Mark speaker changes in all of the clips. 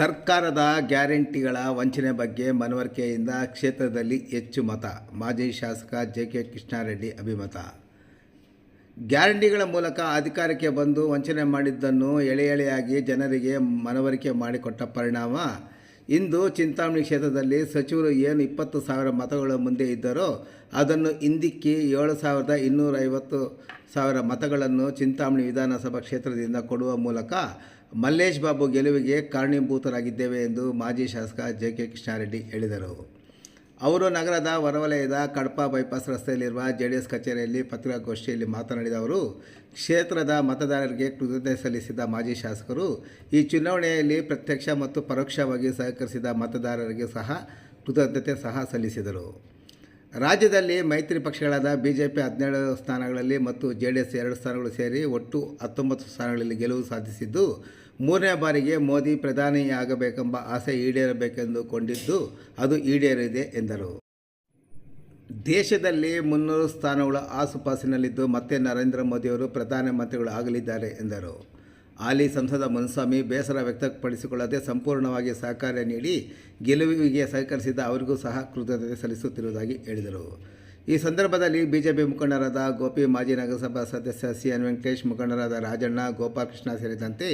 Speaker 1: ಸರ್ಕಾರದ ಗ್ಯಾರಂಟಿಗಳ ವಂಚನೆ ಬಗ್ಗೆ ಮನವರಿಕೆಯಿಂದ ಕ್ಷೇತ್ರದಲ್ಲಿ ಹೆಚ್ಚು ಮತ. ಮಾಜಿ ಶಾಸಕ ಜೆ ಕೆ ಕೃಷ್ಣಾರೆಡ್ಡಿ ಅಭಿಮತ. ಗ್ಯಾರಂಟಿಗಳ ಮೂಲಕ ಅಧಿಕಾರಕ್ಕೆ ಬಂದು ವಂಚನೆ ಮಾಡಿದ್ದನ್ನು ಎಳೆ ಎಳೆಯಾಗಿ ಜನರಿಗೆ ಮನವರಿಕೆ ಮಾಡಿಕೊಟ್ಟ ಪರಿಣಾಮ. ಇಂದು ಚಿಂತಾಮಣಿ ಕ್ಷೇತ್ರದಲ್ಲಿ ಸಚಿವರು ಏನು ಇಪ್ಪತ್ತು ಸಾವಿರ ಮತಗಳ ಮುಂದೆ ಇದ್ದರೋ ಅದನ್ನು ಹಿಂದಿಕ್ಕಿ ಏಳು ಸಾವಿರದ ಇನ್ನೂರೈವತ್ತು ಸಾವಿರ ಮತಗಳನ್ನು ಚಿಂತಾಮಣಿ ವಿಧಾನಸಭಾ ಕ್ಷೇತ್ರದಿಂದ ಕೊಡುವ ಮೂಲಕ ಮಲ್ಲೇಶ್ ಬಾಬು ಗೆಲುವಿಗೆ ಕಾರಣೀಭೂತರಾಗಿದ್ದೇವೆ ಎಂದು ಮಾಜಿ ಶಾಸಕ ಜೆ ಕೆ ಕೃಷ್ಣಾರೆಡ್ಡಿ ಹೇಳಿದರು. ಅವರು ನಗರದ ಹೊರವಲಯದ ಕಡಪ ಬೈಪಾಸ್ ರಸ್ತೆಯಲ್ಲಿರುವ ಜೆ ಡಿ ಎಸ್ ಕಚೇರಿಯಲ್ಲಿ ಪತ್ರಿಕಾಗೋಷ್ಠಿಯಲ್ಲಿ ಮಾತನಾಡಿದ ಅವರು, ಕ್ಷೇತ್ರದ ಮತದಾರರಿಗೆ ಕೃತಜ್ಞತೆ ಸಲ್ಲಿಸಿದ ಮಾಜಿ ಶಾಸಕರು, ಈ ಚುನಾವಣೆಯಲ್ಲಿ ಪ್ರತ್ಯಕ್ಷ ಮತ್ತು ಪರೋಕ್ಷವಾಗಿ ಸಹಕರಿಸಿದ ಮತದಾರರಿಗೆ ಸಹ ಕೃತಜ್ಞತೆ ಸಹ ಸಲ್ಲಿಸಿದರು. ರಾಜ್ಯದಲ್ಲಿ ಮೈತ್ರಿ ಪಕ್ಷಗಳಾದ ಬಿ ಜೆ ಪಿ ಹದಿನೇಳು ಸ್ಥಾನಗಳಲ್ಲಿ ಮತ್ತು ಜೆ ಡಿ ಎಸ್ ಎರಡು ಸ್ಥಾನಗಳು ಸೇರಿ ಒಟ್ಟು ಹತ್ತೊಂಬತ್ತು ಸ್ಥಾನಗಳಲ್ಲಿ ಗೆಲುವು ಸಾಧಿಸಿದ್ದು ಮೂರನೇ ಬಾರಿಗೆ ಮೋದಿ ಪ್ರಧಾನಿಯಾಗಬೇಕೆಂಬ ಆಸೆ ಈಡೇರಬೇಕೆಂದು ಕೊಂಡಿದ್ದು ಅದು ಈಡೇರಿದೆ ಎಂದರು. ದೇಶದಲ್ಲಿ ಮುನ್ನೂರು ಸ್ಥಾನಗಳು ಆಸುಪಾಸಿನಲ್ಲಿದ್ದು ಮತ್ತೆ ನರೇಂದ್ರ ಮೋದಿಯವರು ಪ್ರಧಾನಮಂತ್ರಿಗಳು ಆಗಲಿದ್ದಾರೆ ಎಂದರು. ಹಾಲಿ ಸಂಸದ ಮುನ್ಸ್ವಾಮಿ ಬೇಸರ ವ್ಯಕ್ತಪಡಿಸಿಕೊಳ್ಳದೆ ಸಂಪೂರ್ಣವಾಗಿ ಸಹಕಾರ ನೀಡಿ ಗೆಲುವಿಗೆ ಸಹಕರಿಸಿದ ಅವರಿಗೂ ಸಹ ಕೃತಜ್ಞತೆ ಸಲ್ಲಿಸುತ್ತಿರುವುದಾಗಿ ಹೇಳಿದರು. ಈ ಸಂದರ್ಭದಲ್ಲಿ ಬಿಜೆಪಿ ಮುಖಂಡರಾದ ಗೋಪಿ ಮಾಜಿ ನಗರಸಭಾ ಸದಸ್ಯ ಸಿ ಎನ್ ವೆಂಕಟೇಶ್, ಮುಖಂಡರಾದ ರಾಜಣ್ಣ, ಗೋಪಾಲಕೃಷ್ಣ ಸೇರಿದಂತೆ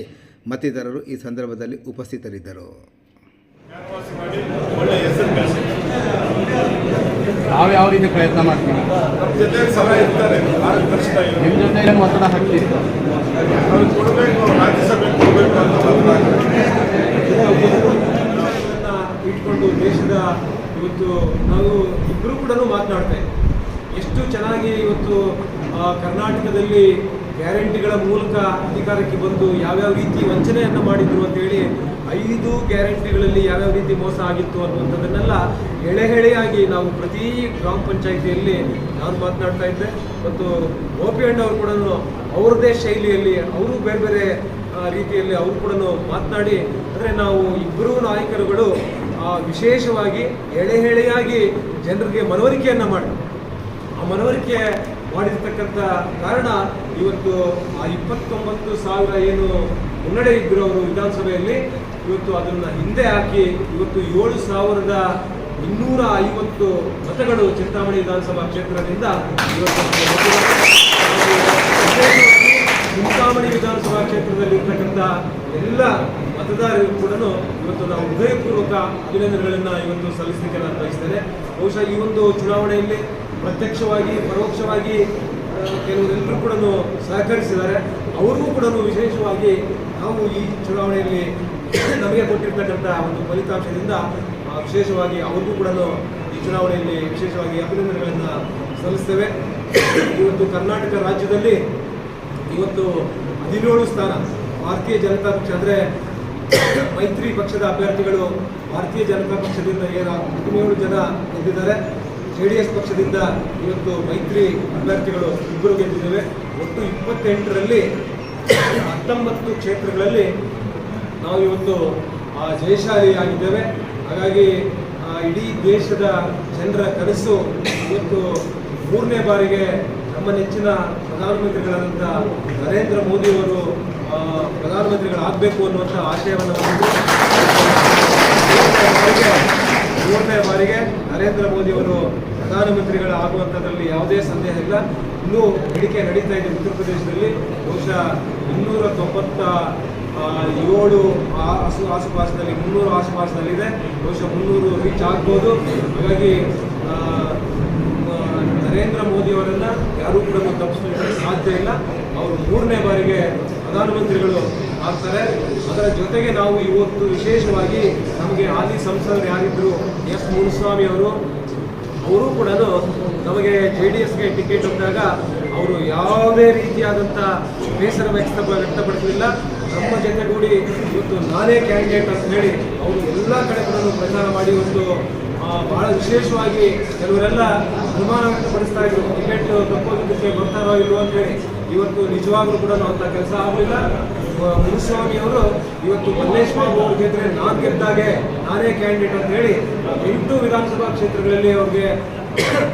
Speaker 1: ಮತ್ತಿತರರು ಈ ಸಂದರ್ಭದಲ್ಲಿ ಉಪಸ್ಥಿತರಿದ್ದರು.
Speaker 2: ನಾವು ಯಾವ ರೀತಿ ಪ್ರಯತ್ನ ಮಾಡ್ತೀವಿ?
Speaker 3: ನಮ್ಮ ಜೊತೆ
Speaker 2: ಏನು ಒತ್ತಡ
Speaker 4: ಹಾಕ್ತೀವಿ ಇಟ್ಕೊಂಡು ದೇಶದ ಇವತ್ತು ನಾವು ಇಬ್ಬರು ಕೂಡ ಮಾತನಾಡ್ತಾ ಇದ್ದೀವಿ. ಎಷ್ಟು ಚೆನ್ನಾಗಿ ಇವತ್ತು ಕರ್ನಾಟಕದಲ್ಲಿ ಗ್ಯಾರಂಟಿಗಳ ಮೂಲಕ ಅಧಿಕಾರಕ್ಕೆ ಬಂದು ಯಾವ್ಯಾವ ರೀತಿ ವಂಚನೆಯನ್ನು ಮಾಡಿದ್ರು ಅಂತೇಳಿ ಐದು ಗ್ಯಾರಂಟಿಗಳಲ್ಲಿ ಯಾವ್ಯಾವ ರೀತಿ ಮೋಸ ಆಗಿತ್ತು ಅನ್ನುವಂಥದ್ದನ್ನೆಲ್ಲ ಎಳೆ ಎಳೆಯಾಗಿ ನಾವು ಪ್ರತಿ ಗ್ರಾಮ ಪಂಚಾಯಿತಿಯಲ್ಲಿ ನಾನು ಮಾತನಾಡ್ತಾ ಇದ್ದೆ. ಮತ್ತು ಗೋಪಿ ಅಣ್ಣವರು ಕೂಡ ಅವ್ರದ್ದೇ ಶೈಲಿಯಲ್ಲಿ, ಅವರು ಬೇರೆ ಬೇರೆ ರೀತಿಯಲ್ಲಿ ಅವರು ಕೂಡ ಮಾತನಾಡಿ ಅಂದರೆ ನಾವು ಇಬ್ಬರೂ ನಾಯಕರುಗಳು ವಿಶೇಷವಾಗಿ ಎಳೆ ಎಳೆಯಾಗಿ ಜನರಿಗೆ ಮನವರಿಕೆಯನ್ನು ಮಾಡಿ ಆ ಮನವರಿಕೆ ಮಾಡಿರ್ತಕ್ಕಂಥ ಕಾರಣ ಇವತ್ತು ಆ ಇಪ್ಪತ್ತೊಂಬತ್ತು ಸಾವಿರ ಏನು ಮುನ್ನಡೆ ಇದ್ರು ಅವರು ವಿಧಾನಸಭೆಯಲ್ಲಿ, ಇವತ್ತು ಅದನ್ನು ಹಿಂದೆ ಹಾಕಿ ಇವತ್ತು ಏಳು ಸಾವಿರದ ಇನ್ನೂರ ಐವತ್ತು ಮತಗಳು ಚಿಂತಾಮಣಿ ವಿಧಾನಸಭಾ ಕ್ಷೇತ್ರದಿಂದ ಇವತ್ತು ಚಿಂತಾಮಣಿ ವಿಧಾನಸಭಾ ಕ್ಷೇತ್ರದಲ್ಲಿರ್ತಕ್ಕಂಥ ಎಲ್ಲ ಮತದಾರರಿಗೂ ಕೂಡ ಇವತ್ತು ನಾವು ಹೃದಯಪೂರ್ವಕ ಅಭಿನಂದನೆಗಳನ್ನು ಇವತ್ತು ಸಲ್ಲಿಸಲಿಕ್ಕೆ ನಾನು ಬಯಸ್ತೇನೆ. ಬಹುಶಃ ಈ ಒಂದು ಚುನಾವಣೆಯಲ್ಲಿ ಪ್ರತ್ಯಕ್ಷವಾಗಿ, ಪರೋಕ್ಷವಾಗಿ ಕೆಲವರೆಲ್ಲರೂ ಕೂಡ ಸಹಕರಿಸಿದ್ದಾರೆ. ಅವ್ರಿಗೂ ಕೂಡ ವಿಶೇಷವಾಗಿ ನಾವು ಈ ಚುನಾವಣೆಯಲ್ಲಿ ನಮಗೆ ಕೊಟ್ಟಿರ್ತಕ್ಕಂಥ ಒಂದು ಫಲಿತಾಂಶದಿಂದ ವಿಶೇಷವಾಗಿ ಅವ್ರಿಗೂ ಕೂಡ ಈ ಚುನಾವಣೆಯಲ್ಲಿ ವಿಶೇಷವಾಗಿ ಅಭಿನಂದನೆಗಳನ್ನು ಸಲ್ಲಿಸ್ತೇವೆ. ಇವತ್ತು ಕರ್ನಾಟಕ ರಾಜ್ಯದಲ್ಲಿ ಇವತ್ತು ಹದಿನೇಳು ಸ್ಥಾನ, ಭಾರತೀಯ ಜನತಾ ಪಕ್ಷ ಅಂದರೆ ಮೈತ್ರಿ ಪಕ್ಷದ ಅಭ್ಯರ್ಥಿಗಳು ಭಾರತೀಯ ಜನತಾ ಪಕ್ಷದಿಂದ ಏನು ಹದಿನೇಳು ಜನ ಗೆದ್ದಿದ್ದಾರೆ. ಜೆ ಡಿ ಎಸ್ ಪಕ್ಷದಿಂದ ಇವತ್ತು ಮೈತ್ರಿ ಅಭ್ಯರ್ಥಿಗಳು ಇಬ್ಬರು ಗೆದ್ದಿದ್ದೇವೆ. ಒಟ್ಟು ಇಪ್ಪತ್ತೆಂಟರಲ್ಲಿ ಹತ್ತೊಂಬತ್ತು ಕ್ಷೇತ್ರಗಳಲ್ಲಿ ನಾವು ಇವತ್ತು ಆ, ಜಯಶಾಲಿಯಾಗಿದ್ದೇವೆ. ಹಾಗಾಗಿ ಇಡೀ ದೇಶದ ಜನರ ಕನಸು ಇವತ್ತು ಮೂರನೇ ಬಾರಿಗೆ ನಮ್ಮ ನೆಚ್ಚಿನ ಪ್ರಧಾನಮಂತ್ರಿಗಳಾದಂಥ ನರೇಂದ್ರ ಮೋದಿಯವರು ಪ್ರಧಾನಮಂತ್ರಿಗಳಾಗಬೇಕು ಅನ್ನುವಂಥ ಆಶಯವನ್ನು ಮೂರನೇ ಬಾರಿಗೆ ನರೇಂದ್ರ ಮೋದಿಯವರು ಪ್ರಧಾನಮಂತ್ರಿಗಳಾಗುವಂಥದ್ರಲ್ಲಿ ಯಾವುದೇ ಸಂದೇಹ ಇಲ್ಲ. ಇನ್ನೂ ಎಣಿಕೆ ನಡೀತಾ ಇದೆ ಉತ್ತರ ಪ್ರದೇಶದಲ್ಲಿ. ಬಹುಶಃ ಇನ್ನೂರ ತೊಂಬತ್ತ ಏಳು ಆಸು, ಆಸುಪಾಸಿನಲ್ಲಿ, ಮುನ್ನೂರು ಆಸುಪಾಸದಲ್ಲಿದೆ ಬಹುಶಃ ಮುನ್ನೂರು ರೀಚ್ ಆಗ್ಬೋದು. ಹಾಗಾಗಿ ನರೇಂದ್ರ ಮೋದಿಯವರನ್ನ ಯಾರೂ ಕೂಡ ತಪ್ಪಿಸಲಿಕ್ಕೆ ಸಾಧ್ಯ ಇಲ್ಲ. ಅವರು ಮೂರನೇ ಬಾರಿಗೆ ಪ್ರಧಾನಮಂತ್ರಿಗಳು ಆಗ್ತಾರೆ ಅದರ ಜೊತೆಗೆ ನಾವು ಇವತ್ತು ವಿಶೇಷವಾಗಿ ನಮಗೆ ಹಾಲಿ ಸಂಸದರು ಯಾರಿದ್ರು ಎಸ್ ಮುನಿಸ್ವಾಮಿ ಅವರು ಅವರು ಕೂಡ ನಮಗೆ ಜೆ ಡಿ ಎಸ್ಗೆ ಟಿಕೆಟ್ ಬಂದಾಗ ಅವರು ಯಾವುದೇ ರೀತಿಯಾದಂಥ ಬೇಸರ ವ್ಯಕ್ತ ವ್ಯಕ್ತಪಡಿಸಲಿಲ್ಲ ನಮ್ಮ ಜೊತೆಗೂಡಿ ಇವತ್ತು ನಾನೇ ಕ್ಯಾಂಡಿಡೇಟ್ ಅಂತ ಹೇಳಿ ಅವರು ಎಲ್ಲ ಕಡೆ ಕೂಡ ಪ್ರಚಾರ ಮಾಡಿ ಒಂದು ಬಹಳ ವಿಶೇಷವಾಗಿ ಕೆಲವರೆಲ್ಲ ಅನುಮಾನ ವ್ಯಕ್ತಪಡಿಸ್ತಾ ಇದ್ರು. ಟಿಕೆಟ್ ತಪ್ಪೋದಕ್ಕೆ ಬರ್ತಾರೋ ಇಲ್ವೋ ಅಂತ ಹೇಳಿ. ಇವತ್ತು ನಿಜವಾಗ್ಲೂ ಕೂಡ ಅಂತ ಕೆಲಸ ಆಗಲಿಲ್ಲ. ಮುನಿಸ್ವಾಮಿ ಅವರು ಇವತ್ತು ಮಲ್ಲೇಶ್ ಬಾಬು ಅವ್ರ ಗೆದ್ರೆ ನಾನು ಗೆದ್ದಾಗೆ ನಾನೇ ಕ್ಯಾಂಡಿಡೇಟ್ ಅಂತ ಹೇಳಿ ಎಂಟು ವಿಧಾನಸಭಾ ಕ್ಷೇತ್ರಗಳಲ್ಲಿ ಅವ್ರಿಗೆ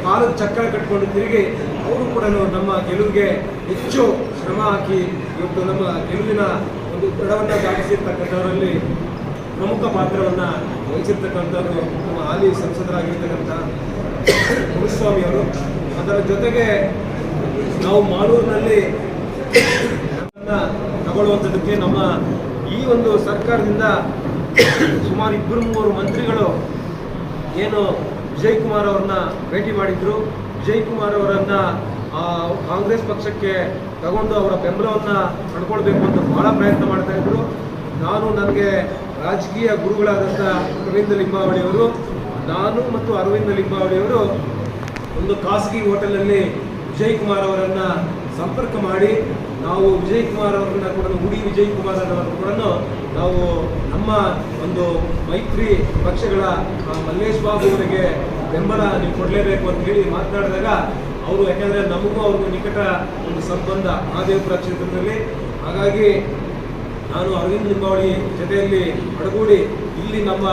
Speaker 4: ಕಾಲದ ಚಕ್ರ ಕಟ್ಕೊಂಡು ತಿರುಗಿ ಅವರು ಕೂಡ ನಮ್ಮ ಗೆಲುವಿಗೆ ಹೆಚ್ಚು ಶ್ರಮ ಹಾಕಿ ಇವತ್ತು ನಮ್ಮ ಗೆಲುವಿನ ಒಂದು ದೃಢವನ್ನು ದಾಟಿಸಿರ್ತಕ್ಕಂಥವರಲ್ಲಿ ಪ್ರಮುಖ ಪಾತ್ರವನ್ನು ವಹಿಸಿರ್ತಕ್ಕಂಥದ್ದು ನಮ್ಮ ಹಾಲಿ ಸಂಸದರಾಗಿರ್ತಕ್ಕಂಥ ಮುನಿಸ್ವಾಮಿ ಅವರು. ಅದರ ಜೊತೆಗೆ ನಾವು ಮಾಲೂರಿನಲ್ಲಿ ತಗೊಳ್ಳುವಂಥದ್ದಕ್ಕೆ ನಮ್ಮ ಈ ಒಂದು ಸರ್ಕಾರದಿಂದ ಸುಮಾರು ಇಬ್ಬರು ಮೂವರು ಮಂತ್ರಿಗಳು ಏನು ವಿಜಯ್ ಕುಮಾರ್ ಅವ್ರನ್ನ ಭೇಟಿ ಮಾಡಿದ್ರು. ವಿಜಯ್ ಕುಮಾರ್ ಅವರನ್ನ ಕಾಂಗ್ರೆಸ್ ಪಕ್ಷಕ್ಕೆ ತಗೊಂಡು ಅವರ ಬೆಂಬಲವನ್ನು ಪಡ್ಕೊಳ್ಬೇಕು ಅಂತ ಬಹಳ ಪ್ರಯತ್ನ ಮಾಡ್ತಾ ಇದ್ರು. ನಾನು ನನಗೆ ರಾಜಕೀಯ ಗುರುಗಳಾದಂಥ ಅರವಿಂದ ಲಿಂಬಾವಳಿ ಅವರು, ನಾನು ಮತ್ತು ಅರವಿಂದ ಲಿಂಬಾವಳಿ ಅವರು ಒಂದು ಖಾಸಗಿ ಹೋಟೆಲಲ್ಲಿ ವಿಜಯ್ ಕುಮಾರ್ ಅವರನ್ನ ಸಂಪರ್ಕ ಮಾಡಿ, ನಾವು ವಿಜಯ್ ಕುಮಾರ್ ಅವರನ್ನ ಕೂಡ ಗುಡಿ ವಿಜಯ್ ಕುಮಾರ್ ಅವರನ್ನು ಕೂಡ ನಾವು ನಮ್ಮ ಒಂದು ಮೈತ್ರಿ ಪಕ್ಷಗಳ ಮಲ್ಲೇಶ್ ಬಾಬು ಅವರಿಗೆ ಬೆಂಬಲ ನೀವು ಕೊಡಲೇಬೇಕು ಅಂತ ಹೇಳಿ ಮಾತನಾಡಿದಾಗ ಅವರು, ಯಾಕಂದ್ರೆ ನಮಗೂ ಅವ್ರಿಗೂ ನಿಕಟ ಒಂದು ಸಂಬಂಧ ಮಹಾದೇವಪುರ ಕ್ಷೇತ್ರದಲ್ಲಿ. ಹಾಗಾಗಿ ನಾನು ಅರವಿಂದ್ ಲಿಂಬಾವಳಿ ಜೊತೆಯಲ್ಲಿ ಒಡಗೂಡಿ ಇಲ್ಲಿ ನಮ್ಮ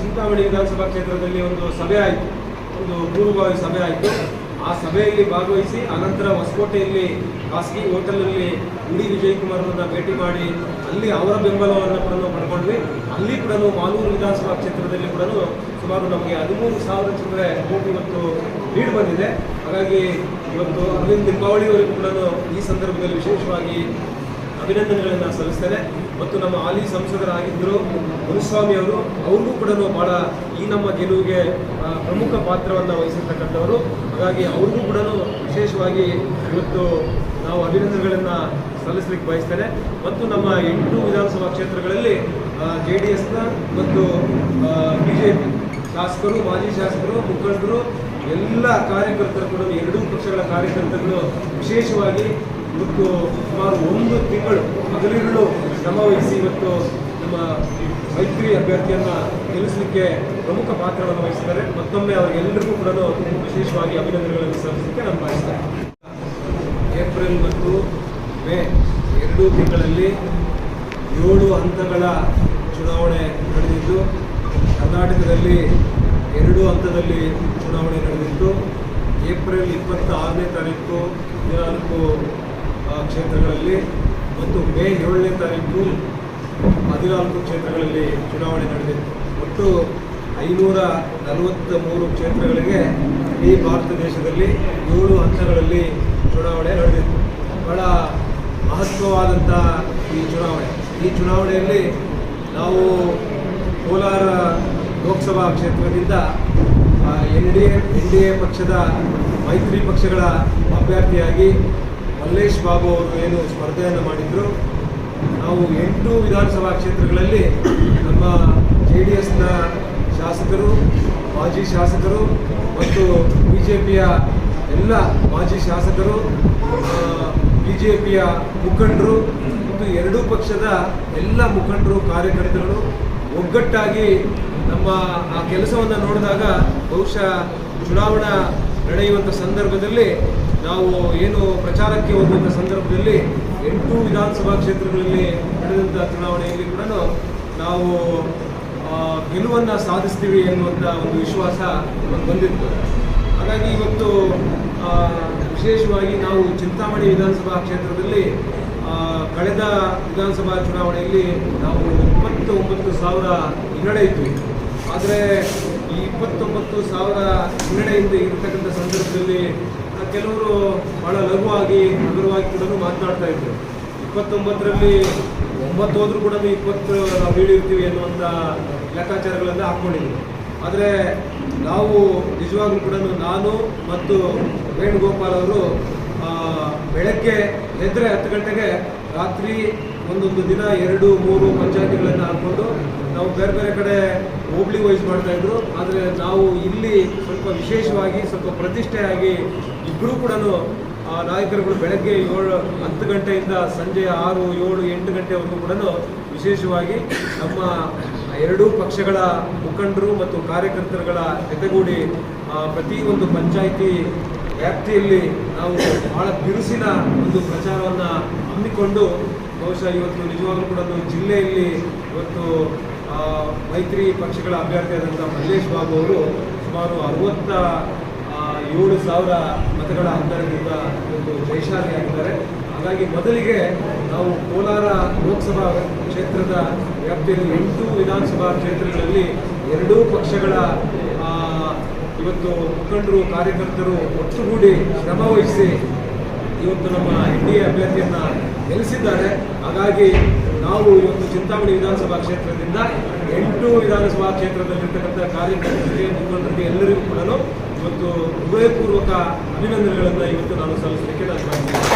Speaker 4: ಚಿಂತಾಮಣಿ ವಿಧಾನಸಭಾ ಕ್ಷೇತ್ರದಲ್ಲಿ ಒಂದು ಸಭೆ ಆಯಿತು. ಒಂದು ಪೂರ್ವಭಾವಿ ಸಭೆ ಆಯಿತು. ಆ ಸಭೆಯಲ್ಲಿ ಭಾಗವಹಿಸಿ ಅನಂತರ ಹೊಸಕೋಟೆಯಲ್ಲಿ ಖಾಸಗಿ ಹೋಟೆಲಲ್ಲಿ ಉಡಿ ವಿಜಯ್ ಅವರನ್ನು ಭೇಟಿ ಮಾಡಿ ಅಲ್ಲಿ ಅವರ ಬೆಂಬಲವನ್ನು ಕೂಡ ನಾವು ಪಡ್ಕೊಂಡ್ವಿ. ಅಲ್ಲಿ ಕೂಡ ಮಾಲೂರು ವಿಧಾನಸಭಾ ಕ್ಷೇತ್ರದಲ್ಲಿ ಕೂಡ ಸುಮಾರು ನಮಗೆ ಹದಿಮೂರು ಸಾವಿರ ಚಿತ್ರ ಕೋಟಿ ಮತ್ತು ಲೀಡ್ ಬಂದಿದೆ. ಹಾಗಾಗಿ ಇವತ್ತು ಅರವಿಂದ್ ದೀಪಾವಳಿವರೆಗೂ ಕೂಡ ಈ ಸಂದರ್ಭದಲ್ಲಿ ವಿಶೇಷವಾಗಿ ಅಭಿನಂದನೆಗಳನ್ನು ಸಲ್ಲಿಸ್ತೇನೆ. ಮತ್ತು ನಮ್ಮ ಹಾಲಿ ಸಂಸದರಾಗಿದ್ದರು ಮುನಿಸ್ವಾಮಿ ಅವರು, ಅವ್ರಿಗೂ ಕೂಡ ಭಾಳ ಈ ನಮ್ಮ ಗೆಲುವಿಗೆ ಪ್ರಮುಖ ಪಾತ್ರವನ್ನು ವಹಿಸಿರ್ತಕ್ಕಂಥವರು. ಹಾಗಾಗಿ ಅವ್ರಿಗೂ ಕೂಡ ವಿಶೇಷವಾಗಿ ಇವತ್ತು ನಾವು ಅಭಿನಂದನೆಗಳನ್ನು ಸಲ್ಲಿಸಲಿಕ್ಕೆ ಬಯಸ್ತೇನೆ. ಮತ್ತು ನಮ್ಮ ಎಂಟು ವಿಧಾನಸಭಾ ಕ್ಷೇತ್ರಗಳಲ್ಲಿ ಜೆ ಡಿ ಎಸ್ನ ಮತ್ತು ಬಿ ಜೆ ಪಿ ಶಾಸಕರು, ಮಾಜಿ ಶಾಸಕರು, ಮುಖಂಡರು, ಎಲ್ಲ ಕಾರ್ಯಕರ್ತರು ಕೂಡ ಎರಡೂ ಪಕ್ಷಗಳ ಕಾರ್ಯಕರ್ತರು ವಿಶೇಷವಾಗಿ ಇವತ್ತು ಸುಮಾರು ಒಂದು ತಿಂಗಳು ಹಗಲಿರುಳು ಶ್ರಮ ವಹಿಸಿ ಇವತ್ತು ನಮ್ಮ ಮೈತ್ರಿ ಅಭ್ಯರ್ಥಿಯನ್ನ ಗೆಲ್ಲಿಸಲಿಕ್ಕೆ ಪ್ರಮುಖ ಪಾತ್ರವನ್ನು ವಹಿಸಿದ್ದಾರೆ ಮತ್ತೊಮ್ಮೆ ಅವರಿಗೆಲ್ಲರಿಗೂ ಕೂಡ ವಿಶೇಷವಾಗಿ ಅಭಿನಂದನೆಗಳನ್ನು ಸಲ್ಲಿಸಲಿಕ್ಕೆ ನಾನು ಬಯಸ್ತೇನೆ. ಏಪ್ರಿಲ್ ಮತ್ತು ಮೇ ಎರಡೂ ತಿಂಗಳಲ್ಲಿ ಏಳು ಹಂತಗಳ ಚುನಾವಣೆ ನಡೆದಿದ್ದು ಕರ್ನಾಟಕದಲ್ಲಿ ಎರಡು ಹಂತದಲ್ಲಿ ಚುನಾವಣೆ ನಡೆದಿತ್ತು. ಏಪ್ರಿಲ್ ಇಪ್ಪತ್ತಾರನೇ ತಾರೀಕು ಹದಿನಾಲ್ಕು ಆ, ಕ್ಷೇತ್ರಗಳಲ್ಲಿ ಮತ್ತು ಮೇ ಏಳನೇ ತಾರೀಕು ಹದಿನಾಲ್ಕು ಕ್ಷೇತ್ರಗಳಲ್ಲಿ ಚುನಾವಣೆ ನಡೆದಿತ್ತು. ಒಟ್ಟು ಐನೂರ ನಲವತ್ತ ಮೂರು ಕ್ಷೇತ್ರಗಳಿಗೆ ಈ ಭಾರತ ದೇಶದಲ್ಲಿ ಏಳು ಹಂತಗಳಲ್ಲಿ ಚುನಾವಣೆ ನಡೆದಿತ್ತು. ಬಹಳ ಮಹತ್ವವಾದಂಥ ಈ ಚುನಾವಣೆ. ಈ ಚುನಾವಣೆಯಲ್ಲಿ ನಾವು ಕೋಲಾರ ಲೋಕಸಭಾ ಕ್ಷೇತ್ರದಿಂದ N D A, N D A ಪಕ್ಷದ ಮೈತ್ರಿ ಪಕ್ಷಗಳ ಅಭ್ಯರ್ಥಿಯಾಗಿ ಮಲ್ಲೇಶ್ ಬಾಬು ಅವರು ಏನು ಸ್ಪರ್ಧೆಯನ್ನು ಮಾಡಿದ್ರು, ನಾವು ಎಂಟು ವಿಧಾನಸಭಾ ಕ್ಷೇತ್ರಗಳಲ್ಲಿ ನಮ್ಮ ಜೆ ಡಿ ಎಸ್ನ ಶಾಸಕರು, ಮಾಜಿ ಶಾಸಕರು ಮತ್ತು ಬಿ ಜೆ ಪಿಯ ಎಲ್ಲ ಮಾಜಿ ಶಾಸಕರು ಬಿ ಜೆ ಪಿಯ ಮುಖಂಡರು ಮತ್ತು ಎರಡೂ ಪಕ್ಷದ ಎಲ್ಲ ಮುಖಂಡರು ಕಾರ್ಯಕರ್ತರು ಒಗ್ಗಟ್ಟಾಗಿ ನಮ್ಮ ಆ ಕೆಲಸವನ್ನು ನೋಡಿದಾಗ ಬಹುಶಃ ಚುನಾವಣಾ ನಡೆಯುವಂಥ ಸಂದರ್ಭದಲ್ಲಿ ನಾವು ಏನು ಪ್ರಚಾರಕ್ಕೆ ಹೋಗುವಂಥ ಸಂದರ್ಭದಲ್ಲಿ ಎಂಟು ವಿಧಾನಸಭಾ ಕ್ಷೇತ್ರಗಳಲ್ಲಿ ನಡೆದಂಥ ಚುನಾವಣೆಯಲ್ಲಿ ಕೂಡ ನಾವು ಗೆಲುವನ್ನು ಸಾಧಿಸ್ತೀವಿ ಎನ್ನುವಂಥ ಒಂದು ವಿಶ್ವಾಸ ನಮಗೆ ಬಂದಿತ್ತು. ಹಾಗಾಗಿ ಇವತ್ತು ವಿಶೇಷವಾಗಿ ನಾವು ಚಿಂತಾಮಣಿ ವಿಧಾನಸಭಾ ಕ್ಷೇತ್ರದಲ್ಲಿ ಕಳೆದ ವಿಧಾನಸಭಾ ಚುನಾವಣೆಯಲ್ಲಿ ನಾವು ಇಪ್ಪತ್ತು ಒಂಬತ್ತು ಸಾವಿರ ಹಿನ್ನಡೆ ಇದ್ವಿ. ಆದರೆ ಈ ಇಪ್ಪತ್ತೊಂಬತ್ತು ಸಾವಿರ ಹಿನ್ನಡೆಯಿಂದ ಇರತಕ್ಕಂಥ ಸಂದರ್ಭದಲ್ಲಿ ಕೆಲವರು ಬಹಳ ಲಘುವಾಗಿ, ಹಗುರವಾಗಿ ಕೂಡ ಮಾತನಾಡ್ತಾ ಇದ್ರು. ಇಪ್ಪತ್ತೊಂಬತ್ತರಲ್ಲಿ ಒಂಬತ್ತು ಹೋದ್ರೂ ಕೂಡ ಇಪ್ಪತ್ತು ನಾವು ಇಳಿರ್ತೀವಿ ಅನ್ನುವಂಥ ಲೆಕ್ಕಾಚಾರಗಳನ್ನು ಹಾಕ್ಕೊಂಡಿದ್ವಿ ಆದರೆ ನಾವು ನಿಜವಾಗ್ಲೂ ಕೂಡ ನಾನು ಮತ್ತು ವೇಣುಗೋಪಾಲ್ ಅವರು ಬೆಳಗ್ಗೆ ಎದ್ದರೆ ಹತ್ತು ಗಂಟೆಗೆ ರಾತ್ರಿ ಒಂದೊಂದು ದಿನ ಎರಡು, ಮೂರು ಪಂಚಾಯತಿಗಳನ್ನು ಹಾಕ್ಕೊಂಡು ನಾವು ಬೇರೆ ಬೇರೆ ಕಡೆ ಹೋಬಳಿ ವೈಸ್ ಮಾಡ್ತಾ ಇದ್ರು. ಆದರೆ ನಾವು ಇಲ್ಲಿ ಸ್ವಲ್ಪ ವಿಶೇಷವಾಗಿ, ಸ್ವಲ್ಪ ಪ್ರತಿಷ್ಠೆಯಾಗಿ ಇಬ್ಬರೂ ಕೂಡ ನಾಯಕರುಗಳು ಬೆಳಗ್ಗೆ ಏಳು, ಹತ್ತು ಗಂಟೆಯಿಂದ ಸಂಜೆ ಆರು, ಏಳು, ಎಂಟು ಗಂಟೆವರೆಗೂ ಕೂಡ ವಿಶೇಷವಾಗಿ ನಮ್ಮ ಎರಡೂ ಪಕ್ಷಗಳ ಮುಖಂಡರು ಮತ್ತು ಕಾರ್ಯಕರ್ತರುಗಳ ಜೊತೆಗೂಡಿ ಪ್ರತಿಯೊಂದು ಪಂಚಾಯಿತಿ ವ್ಯಾಪ್ತಿಯಲ್ಲಿ ನಾವು ಬಹಳ ಬಿರುಸಿನ ಒಂದು ಪ್ರಚಾರವನ್ನು ಹಮ್ಮಿಕೊಂಡು ಬಹುಶಃ ಇವತ್ತು ನಿಜವಾಗ್ಲೂ ಕೂಡ ಜಿಲ್ಲೆಯಲ್ಲಿ ಇವತ್ತು ಮೈತ್ರಿ ಪಕ್ಷಗಳ ಅಭ್ಯರ್ಥಿಯಾದಂಥ ಮಲ್ಲೇಶ್ ಬಾಬು ಅವರು ಸುಮಾರು ಅರವತ್ತ ಏಳು ಸಾವಿರ ಮತಗಳ ಅಂತರದಿಂದ ಒಂದು ಜಯಶಾಲಿಯಾಗಿದ್ದಾರೆ ಹಾಗಾಗಿ ಮೊದಲಿಗೆ ನಾವು ಕೋಲಾರ ಲೋಕಸಭಾ ಕ್ಷೇತ್ರದ ವ್ಯಾಪ್ತಿಯಲ್ಲಿ ಎಂಟು ವಿಧಾನಸಭಾ ಕ್ಷೇತ್ರಗಳಲ್ಲಿ ಎರಡೂ ಪಕ್ಷಗಳ ಇವತ್ತು ಮುಖಂಡರು, ಕಾರ್ಯಕರ್ತರು ಒಟ್ಟುಗೂಡಿ ಶ್ರಮ ವಹಿಸಿ ಇವತ್ತು ನಮ್ಮ ಎನ್ ಡಿ ಎ ಅಭ್ಯರ್ಥಿಯನ್ನ ಗೆಲ್ಲಿಸಿದ್ದಾರೆ. ಹಾಗಾಗಿ ನಾವು ಇವತ್ತು ಚಿಂತಾಮಣಿ ವಿಧಾನಸಭಾ ಕ್ಷೇತ್ರದಿಂದ ಎಂಟು ವಿಧಾನಸಭಾ ಕ್ಷೇತ್ರದಲ್ಲಿರ್ತಕ್ಕಂಥ ಕಾರ್ಯಕರ್ತರಿಗೆ, ಮುಖಂಡರಿಗೆ ಎಲ್ಲರಿಗೂ ಕೂಡ ಇವತ್ತು ಹೃದಯಪೂರ್ವಕ ಅಭಿನಂದನೆಗಳನ್ನು ಇವತ್ತು ನಾನು ಸಲ್ಲಿಸಲಿಕ್ಕೆ ನಾನು